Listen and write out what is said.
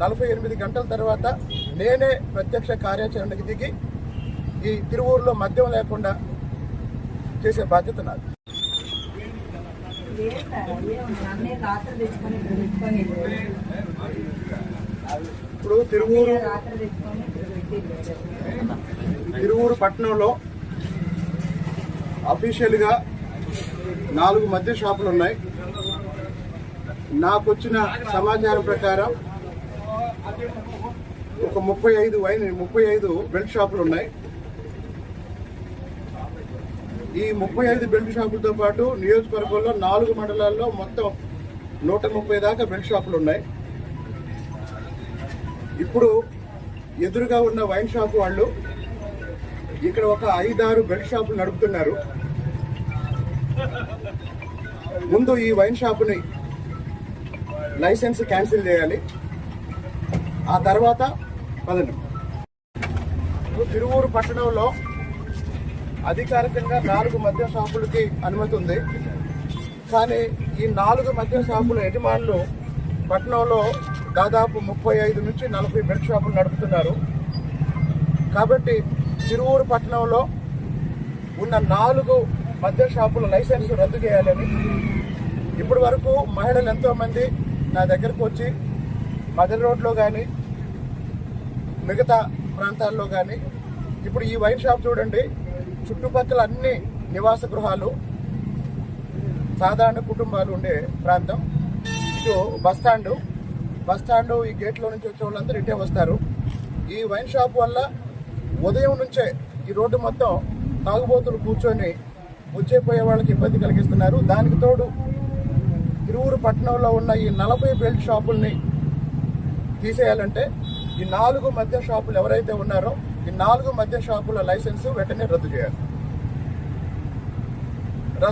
నలభై ఎనిమిది గంటల తర్వాత నేనే ప్రత్యక్ష కార్యాచరణకు దిగి ఈ తిరువూరులో మద్యం లేకుండా చేసే బాధ్యత నాది. ఇప్పుడు తిరువూరు. తిరువూరు పట్టణంలో అఫీషియల్గా నాలుగు మద్య షాపులు ఉన్నాయి నాకు వచ్చిన సమాచారం ప్రకారం ఒక ముప్పై ఐదు వైన్ ముప్పై ఐదు బెల్ట్ షాపులు ఉన్నాయి. ఈ ముప్పై ఐదు బెల్ట్ షాపులతో పాటు నియోజకవర్గంలో నాలుగు మండలాల్లో మొత్తం నూట ముప్పై దాకా బెల్ట్ షాపులు ఉన్నాయి. ఇప్పుడు ఎదురుగా ఉన్న వైన్ షాప్ వాళ్ళు ఇక్కడ ఒక ఐదారు బెల్ట్ షాపులు నడుపుతున్నారు. ముందు ఈ వైన్ షాపుని లైసెన్స్ క్యాన్సిల్ చేయాలి. ఆ తర్వాత పదండి. తిరువూరు పట్టణంలో అధికారికంగా నాలుగు మద్య షాపులకి అనుమతి ఉంది. కానీ ఈ నాలుగు మద్య షాపుల యజమానులు పట్టణంలో దాదాపు ముప్పై ఐదు నుంచి నలభై మెడ్ షాపులు నడుపుతున్నారు. కాబట్టి తిరువూరు పట్టణంలో ఉన్న నాలుగు మద్య షాపుల లైసెన్స్ రద్దు చేయాలని ఇప్పటి వరకు మహిళలు ఎంతోమంది నా దగ్గరకు వచ్చి మదర్ రోడ్లో కానీ మిగతా ప్రాంతాల్లో కానీ ఇప్పుడు ఈ వైన్ షాప్ చూడండి చుట్టుపక్కల అన్ని నివాస గృహాలు సాధారణ కుటుంబాలు ఉండే ప్రాంతం. ఇటు బస్ స్టాండ్ బస్ ఈ గేట్లో నుంచి వచ్చే వాళ్ళందరూ ఇటే వస్తారు. ఈ వైన్ షాప్ వల్ల ఉదయం నుంచే ఈ రోడ్డు మొత్తం తాగుబోతులు కూర్చొని వచ్చేపోయే వాళ్ళకి ఇబ్బంది కలిగిస్తున్నారు. దానికి తోడు తిరువురు పట్టణంలో ఉన్న ఈ నలభై బెల్ట్ షాపుల్ని తీసేయాలంటే ఈ నాలుగు మద్య షాపులు ఎవరైతే ఉన్నారో ఈ నాలుగు మద్య షాపుల లైసెన్స్ వెంటనే రద్దు చేయాలి.